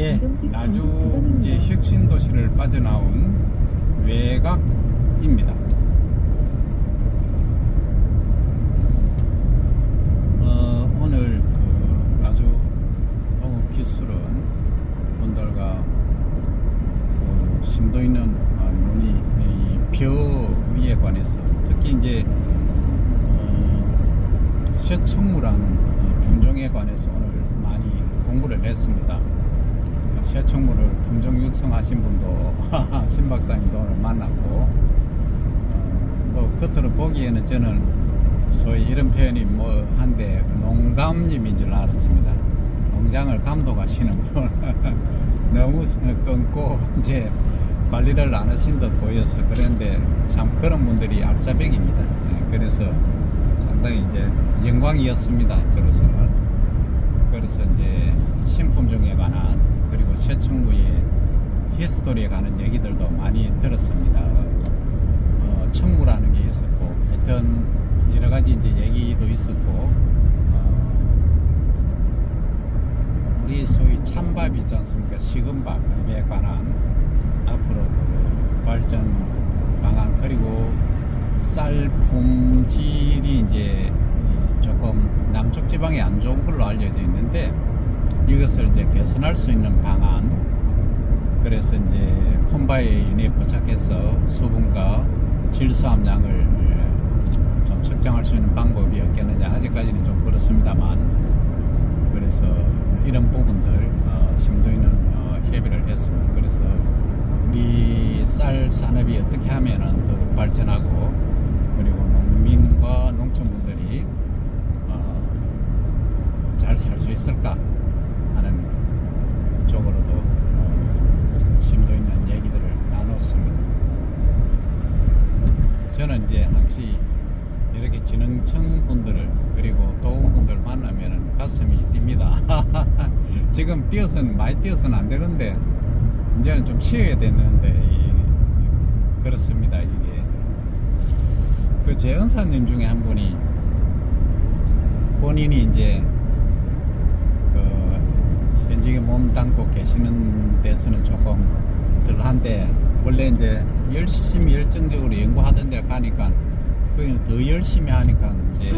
예, 이동식 나주 단속 이제 지점입니다. 혁신 도시를 빠져나온 외곽입니다. 어, 오늘 그 나주 농업 기술은 분들과 그 심도 있는 어, 논의 이 벼에 관해서 특히 이제 어, 쇠청무라는 이 품종에 관해서 오늘 많이 공부를 했습니다. 쇠청무를 품종 육성하신 분도 신 박사님도 오늘 만났고 어, 뭐 겉으로 보기에는 저는 소위 이런 표현이 뭐 한데 농감님인 줄 알았습니다. 농장을 감독하시는 분 너무 끊고 이제 관리를 안 하신 듯 보여서 그런데 참 그런 분들이 알짜배기입니다. 네, 그래서 상당히 이제 영광이었습니다. 저로서는. 그래서 이제 신품 종에 관한 그리고 새청구의 히스토리에 관한 얘기들도 많이 들었습니다. 어, 청무라는 게 있었고 하여튼 여러 가지 이제 얘기도 있었고 어, 우리 소위 찬밥 있지 않습니까? 식은밥에 관한 앞으로 그 발전 방안 그리고 쌀 품질이 이제 조금 남쪽 지방에 안 좋은 걸로 알려져 있는데 이것을 이제 개선할 수 있는 방안. 그래서 이제 콤바인에 부착해서 수분과 질소 함량을 좀 측정할 수 있는 방법이 없겠느냐. 아직까지는 좀 그렇습니다만. 그래서 이런 부분들 어, 심도 있는 어, 협의를 했습니다. 그래서 우리 쌀 산업이 어떻게 하면은 더 발전하고 그리고 농민과 농촌분들이 어, 잘살 수 있을까 하는 쪽으로도 어, 심도 있는 얘기들을 나눴습니다. 저는 항시 이렇게 지능청 분들을 그리고 도움 분들 만나면 가슴이 뜁니다. 지금 뛰어서는 많이 뛰어서는 안 되는데 이제는 좀 쉬어야 되는데 이- 그렇습니다 이게 그 제 은사님 중에 한 분이 본인이 이제 그 현직에 몸 담고 계시는 데서는 조금 덜한데 원래 이제 열심히 열정적으로 연구하던 데 가니까 거기는 더 열심히 하니까 이제.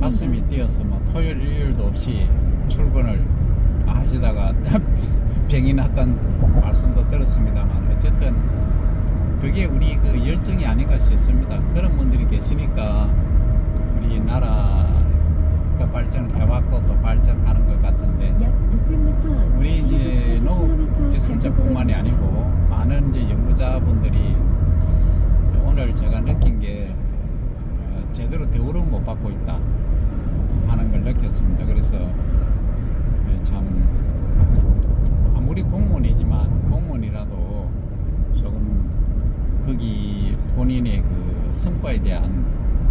가슴이 뛰어서 뭐 토요일 일요일도 없이 출근을 하시다가 병이 났다는 말씀도 들었습니다만 어쨌든 그게 우리 그 열정이 아닌가 싶습니다. 그런 분들이 계시니까 우리 나라가 발전을 해왔고 또 발전하는 것 같은데 약 600m 우리 이제 농업 기술자뿐만이 아니고 많은 이제 연구자분들이 오늘 제가 느낀 게 어, 제대로 대우를 못 받고 있다 하는 걸 느꼈습니다. 그래서 예, 참 아무리 공무원이지만 공무원이라도 조금 거기 본인의 그 성과에 대한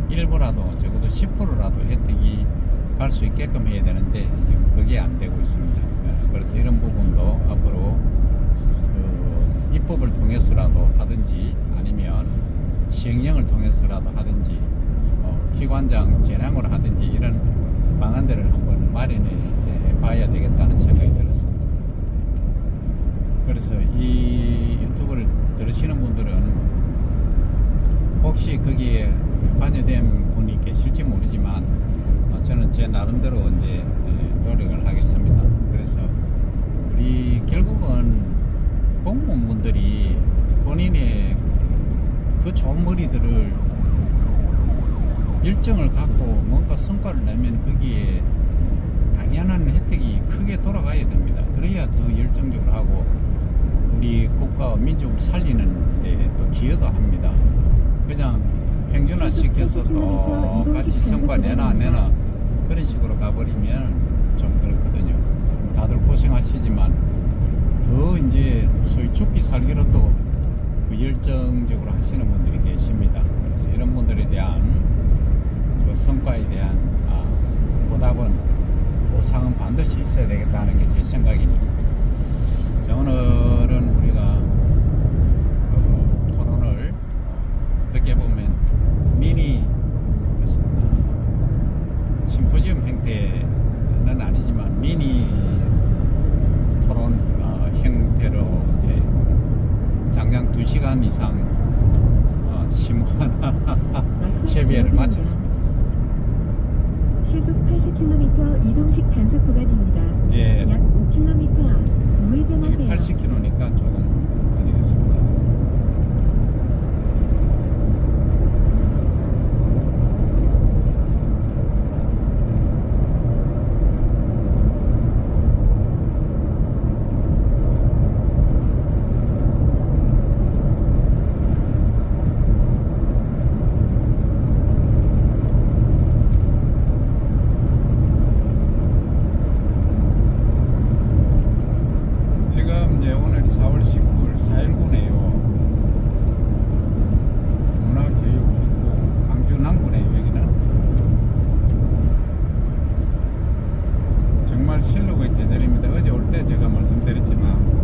일부라도 적어도 10%라도 혜택이 갈 수 있게끔 해야 되는데 그게 안 되고 있습니다. 예, 그래서 이런 부분도 앞으로 그 입법을 통해서라도 하든지 아니면 시행령을 통해서라도 하든지 어, 기관장 재량으로 하든지 이런 방안들을 한번 마련해 봐야 되겠다는 생각이 들었습니다. 그래서 이 유튜브를 들으시는 분들은 혹시 거기에 관여된 분이 계실지 모르지만 어, 저는 제 나름대로 이제 예, 노력을 하겠습니다. 그래서 우리 결국은 공무원분들이 본인의 그 좋은 머리들을 일정을 갖고 뭔가 성과를 내면 거기에 당연한 혜택이 크게 돌아가야 됩니다. 그래야 더 열정적으로 하고 우리 국가와 민족을 살리는 데또 기여도 합니다. 그냥 평준화 시켜서 똑같이 성과 내나 안 내나 그런 식으로 가버리면 좀 그렇거든요. 다들 고생하시지만 더 이제 소위 죽기 살기로 또그 열정적으로 하시는 분들이 계십니다. 그래서 이런 분들에 대한 그 성과에 대한 어, 보답은 보상은 반드시 있어야 되겠다는 게 제 생각입니다. 자, 오늘은 우리가 그 토론을 어떻게 보면 미니 심포지엄 형태는 아니지만 미니 토론 아, 어, 형태로 이제 장장 2시간 이상 심오한 협의회를 마쳤습니다. 시속 80km 이동식 단속 구간입니다. 이제 약 5km 앞 우회전하세요. 80km니까 조금 걸리겠습니다. 지금 이제 오늘 4월 19일 4.19네요. 문화교육특구 강주 남구네요, 여기는. 정말 실록의 계절입니다. 어제 올 때 제가 말씀드렸지만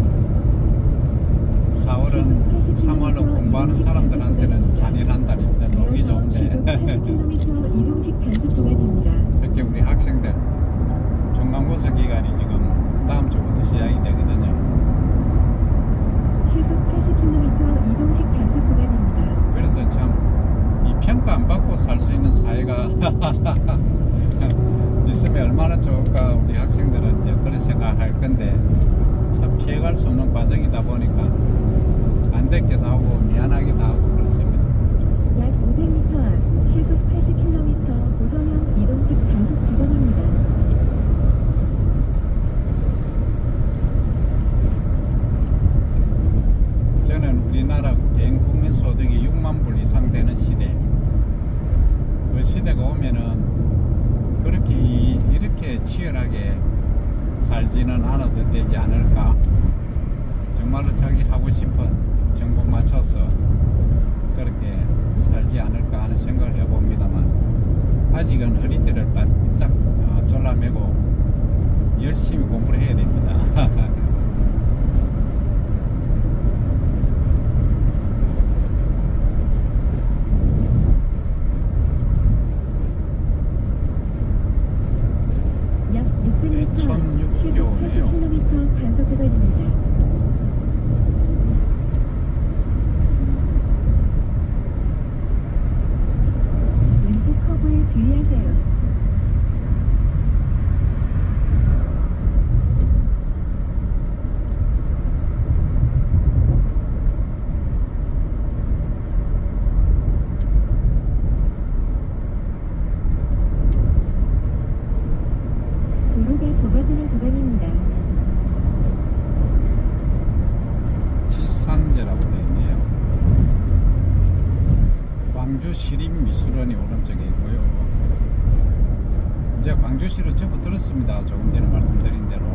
4월은 3월은 공부하는 사람들한테는 잔인한 달입니다. 놀기 이어서 시속 좋은데 80km 이동식 단속 구간입니다. 특히 우리 학생들 중간고사 기간이 지금 다음 주부터 시작이 되거든요. 시속 80km 이동식 단속 구간입니다. 그래서 참 이 평가 안 받고 살 수 있는 사회가 있으면 얼마나 좋을까 우리 학생들은 이제 그런 생각할 건데 참 피해갈 수 없는 과정이다 보니까 안 됐기도 하고 미안하기도 하고 그렇습니다. 약 500m 앞 시속 80km 고정형 이동식 단속 지점입니다. 저는 우리나라 개인 국민 소득이 6만 불 이상 되는 시대. 그 시대가 오면은 그렇게 이- 이렇게 치열하게 살지는 않아도 되지 않을까? 정말로 자기 하고 싶은 전공 맞춰서 그렇게 살지 않을까 하는 생각을 해봅니다만 아직은 허리띠를 바짝 어, 졸라매고 열심히 공부를 해야 됩니다. 약 600m 앞 대천 시속 육교네요. 80km 단속 구간입니다. 왼쪽 커브에 주의하세요. 도로가 좁아지는 구간입니다. 지산제라고 되어 있네요. 광주 시립미술원이 오른쪽에 있고요. 이제 광주시로 접어들었습니다. 조금 전에 말씀드린 대로.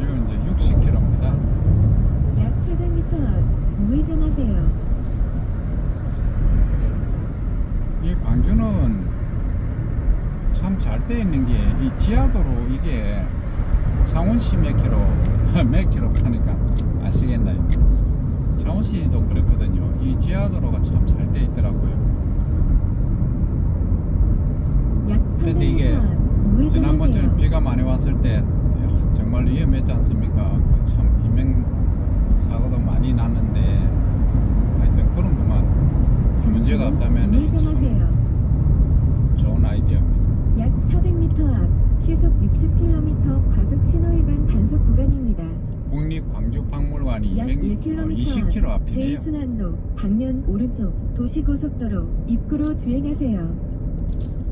이건 이제 60km입니다. 약 700m 앞 우회전하세요. 이 광주는 참 잘 돼 있는 게 이 지하도로 이게 창원시 몇 킬로 몇 킬로 가니까 아시겠나요? 창원시도 그랬거든요. 이 지하도로가 참 잘 돼 있더라고요. 약 근데 이게 300m 앞 지난번처럼. 비가 많이 왔을 때 정말 위험했지 않습니까? 그참 인명 사고도 많이 났는데 하여튼 그런 것만 문제가 후 없다면 이 참-. 좋은 아이디어입니다. 약 400m 앞 시속 60km 과속 신호 위반 단속 구간입니다. 국립광주박물관이 약 200, 1km 20km 앞 앞이네요. 제1순환로 방면 오른쪽 도시고속도로 입구로 주행하세요.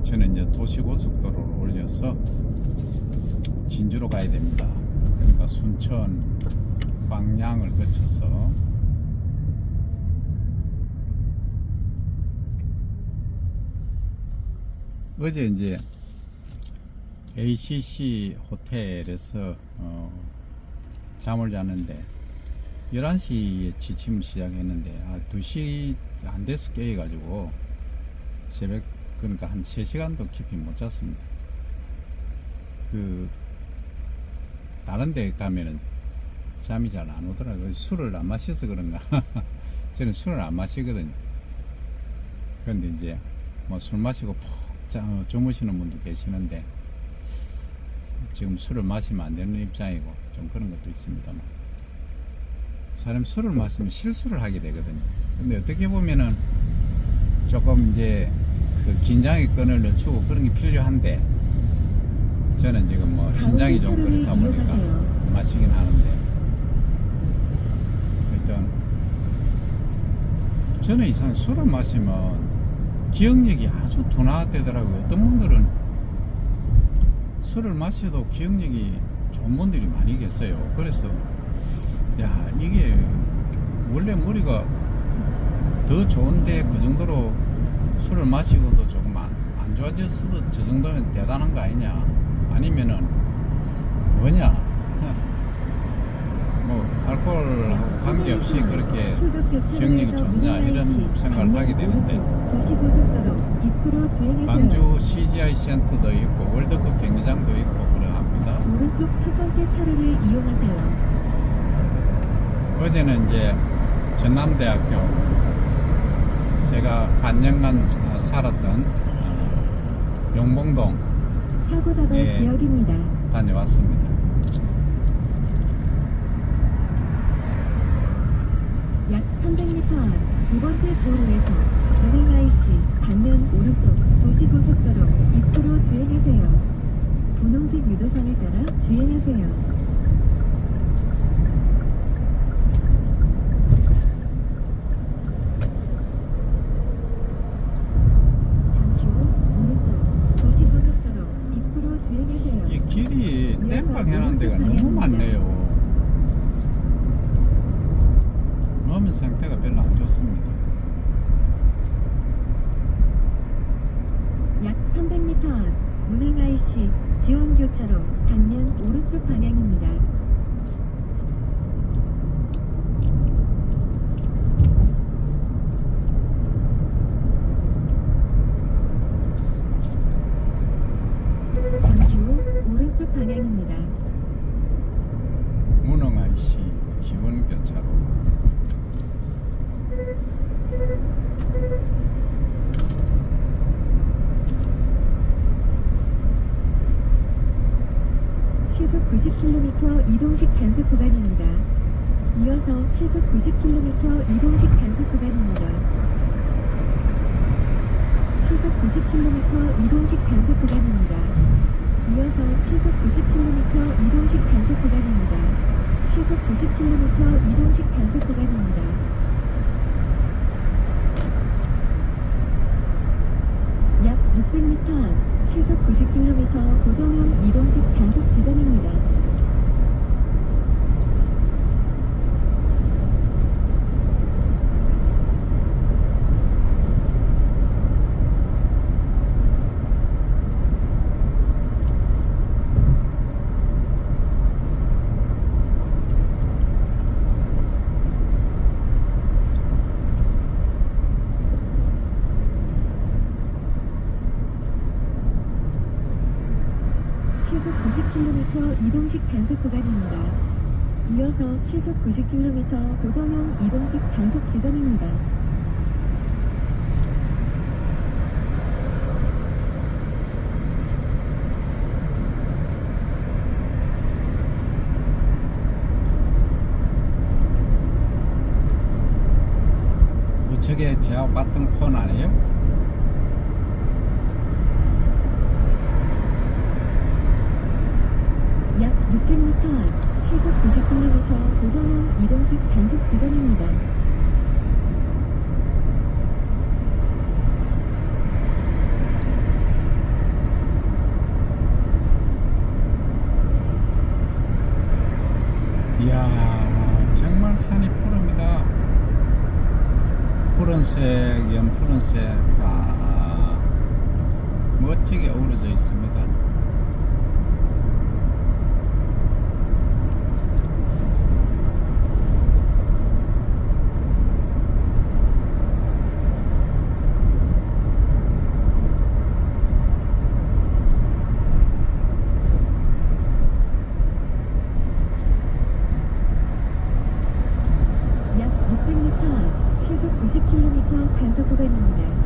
저는 이제 도시고속도로를 올려서 진주로 가야 됩니다. 그러니까 순천 광양을 거쳐서 어제 이제 ACC 호텔에서 어, 잠을 잤는데 11시에 지침을 시작했는데 아, 2시 안 돼서 깨가지고 새벽 그러니까 한 3시간도 깊이 못 잤습니다. 그 다른 데 가면은 잠이 잘 안 오더라고요. 술을 안 마셔서 그런가. 저는 술을 안 마시거든요. 그런데 이제 뭐 술 마시고 푹 주무시는 분도 계시는데 지금 술을 마시면 안 되는 입장이고 좀 그런 것도 있습니다만 사람 술을 마시면 실수를 하게 되거든요. 근데 어떻게 보면은 조금 이제 그 긴장의 끈을 늦추고 그런 게 필요한데 저는 지금 뭐 신장이 좀 그렇다 보니까. 마시긴 하는데 일단 저는 이상 술을 마시면 기억력이 아주 둔화되더라고요. 어떤 분들은 술을 마셔도 기억력이 좋은 분들이 많이 계세요. 그래서 야 이게 원래 머리가 더 좋은데 그 정도로 술을 마시고도 조금 안, 안 좋아졌어도 저 정도면 대단한 거 아니냐 아니면은 뭐냐 뭐 알코올하고 관계없이 그렇게 기억력이 좋냐 이런 생각을 하게 되는데. 광주 CGI 센터도 있고 월드컵 경기장도 있고 그러합니다. 오른쪽 첫 번째 차로를 이용하세요. 어제는 이제 전남대학교 제가 반년간 아, 살았던 아, 용봉동 사고 다발 예. 지역입니다. 다녀왔습니다. 약 300m 앞 두 번째 도로에서 은행 IC 방면 오른쪽 도시고속도로 입구로 주행하세요. 분홍색 유도선을 따라 주행하세요. 잠시 후 오른쪽 도시고속도로 입구로 주행하세요. 이 길이 땜빵 해놓은 데가 너무 많네요. 어민 상태가 별로 안 좋습니다. 약 300m 앞 문행 IC 지원교차로 방면 오른쪽 방향입니다. 잠시 후 방향입니다. 문흥 IC 지원 교차로 시속 90km 이동식 단속 구간입니다. 이어서 시속 90km 이동식 단속 구간입니다. 시속 90km 이동식 단속 구간입니다. 이어서 시속 90km 이동식 단속 구간입니다. 시속 90km 이동식 단속 구간입니다. 약 600m 앞 시속 90km 고정형 이동식 단속 지점입니다. 시속 90km 이동식 단속 구간입니다. 이어서 시속 90km 고정형 이동식 단속 지점입니다. 뭐 저게 제하고 같은 콘 아니에요? 약 600m 앞 시속 90km 고정형 이동식 단속 지점입니다. 이야 정말 산이 푸릅니다 푸른색 연푸른색 다 멋지게 어우러져 있습니다 약 600m 앞 시속 90km 단속 구간입니다.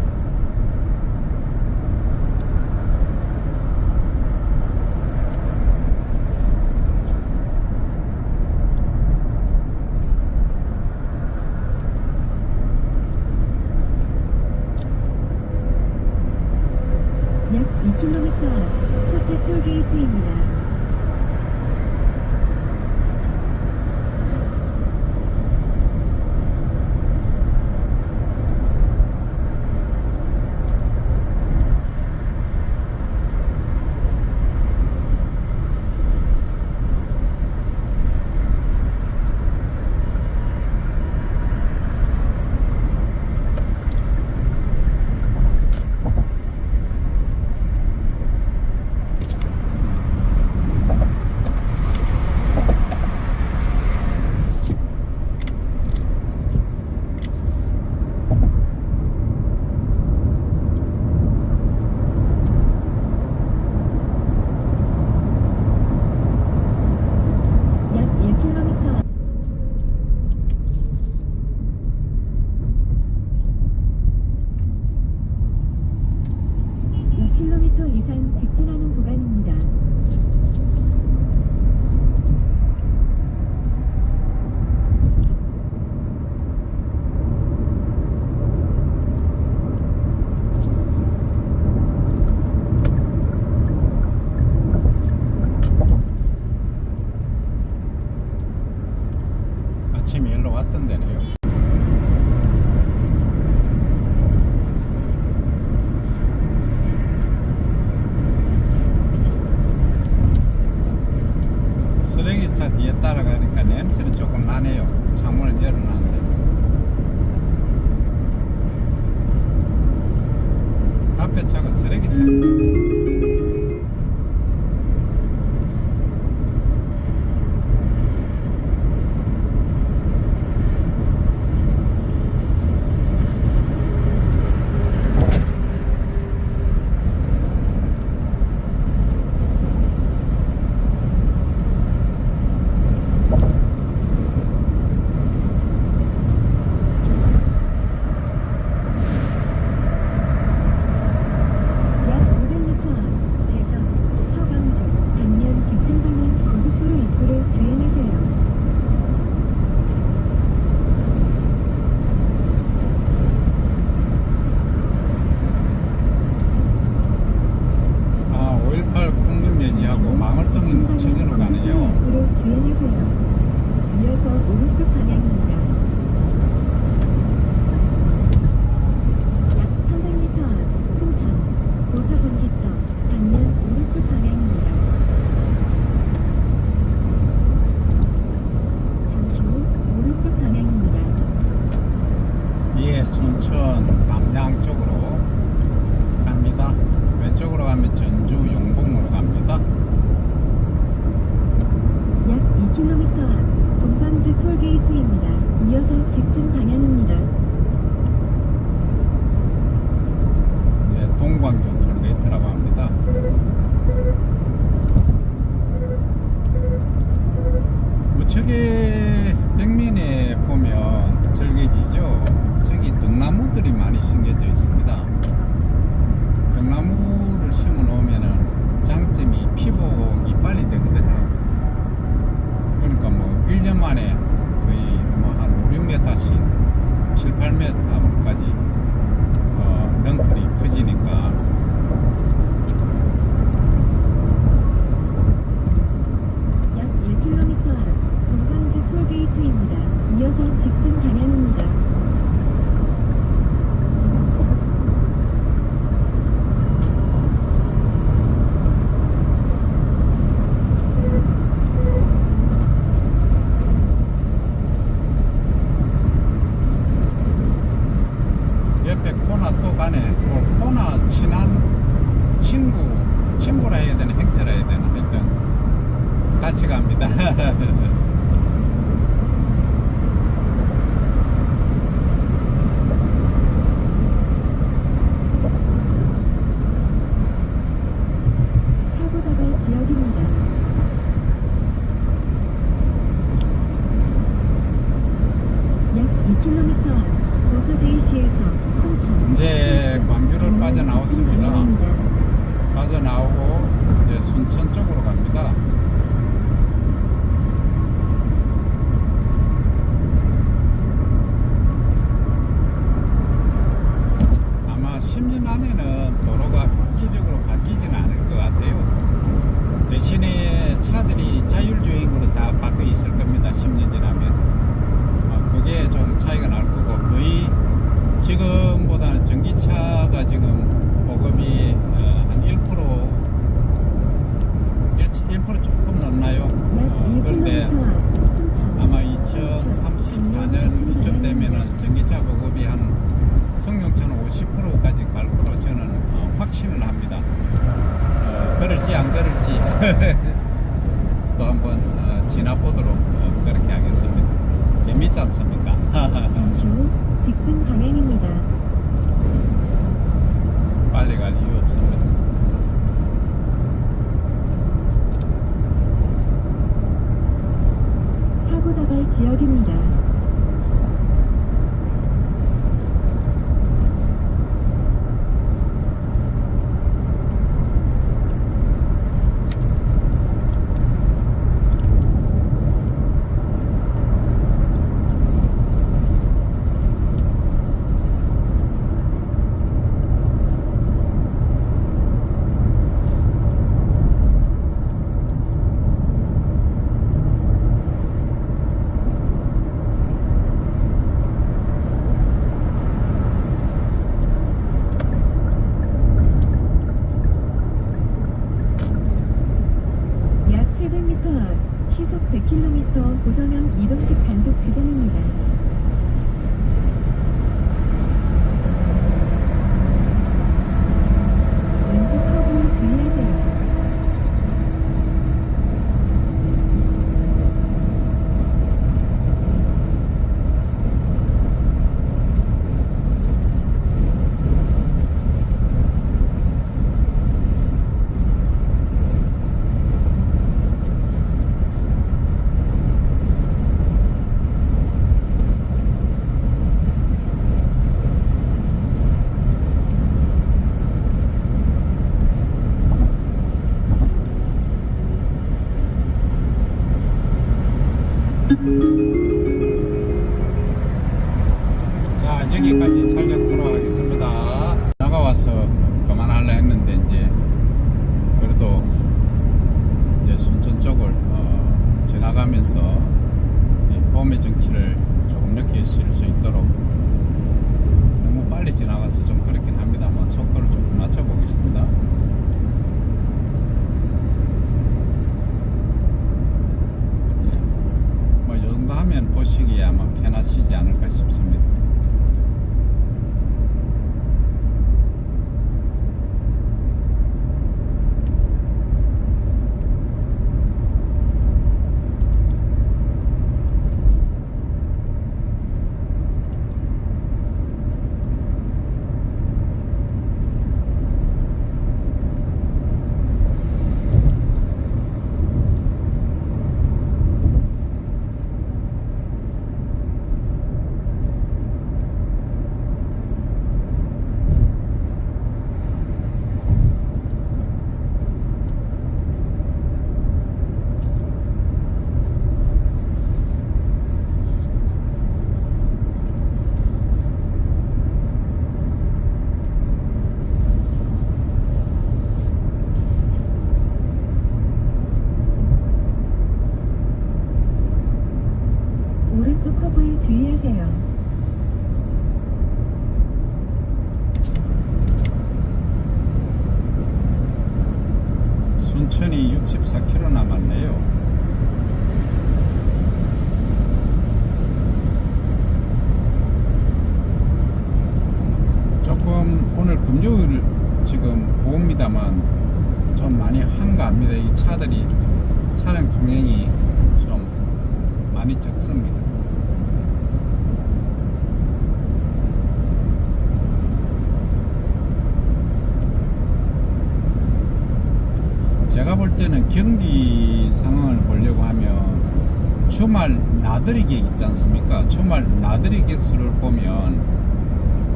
때는 경기 상황을 보려고 하면 주말 나들이 객 있지 않습니까? 주말 나들이 객 수를 보면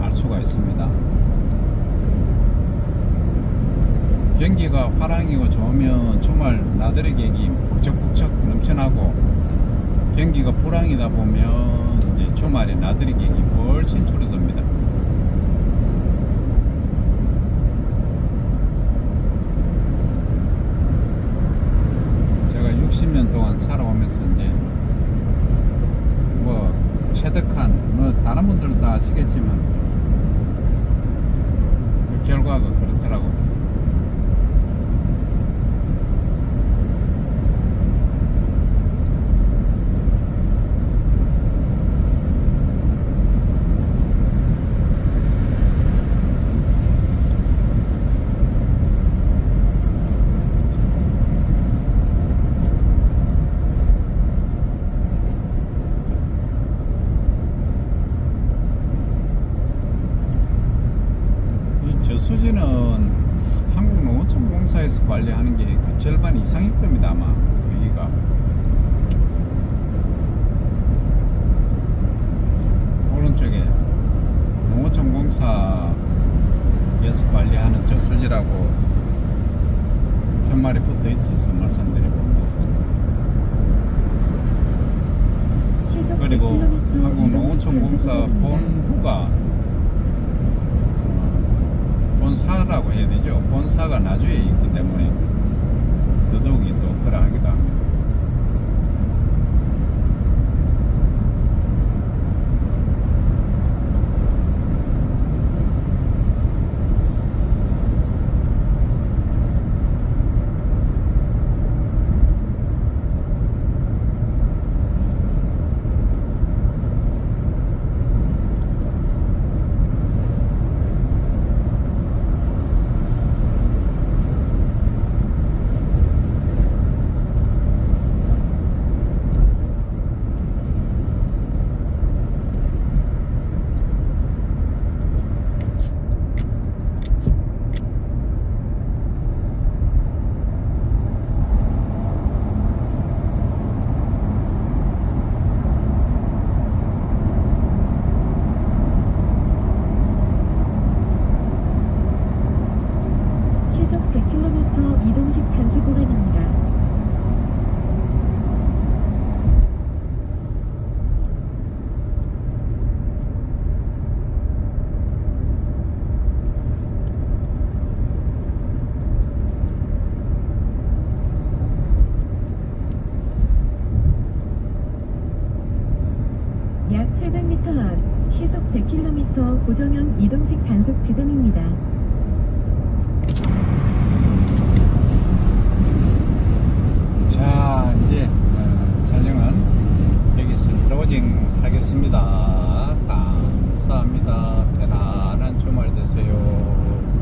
알 수가 있습니다. 경기가 화랑이고 좋으면 주말 나들이 객이 북적북적 넘쳐나고 경기가 불황이다 보면 이제 주말에 나들이 객이 훨씬 줄어 시간 이상일 겁니다 아마. 여기가. 오른쪽에 농어촌공사에서 관리하는 저수지라고 편말이 붙어 있어서 말씀드려봅니다 그리고 한국 농어촌공사 본부가 본사라고 해야 되죠. 본사가 나주에 있기 때문에. 더더욱이 또 그러하기도 합니다.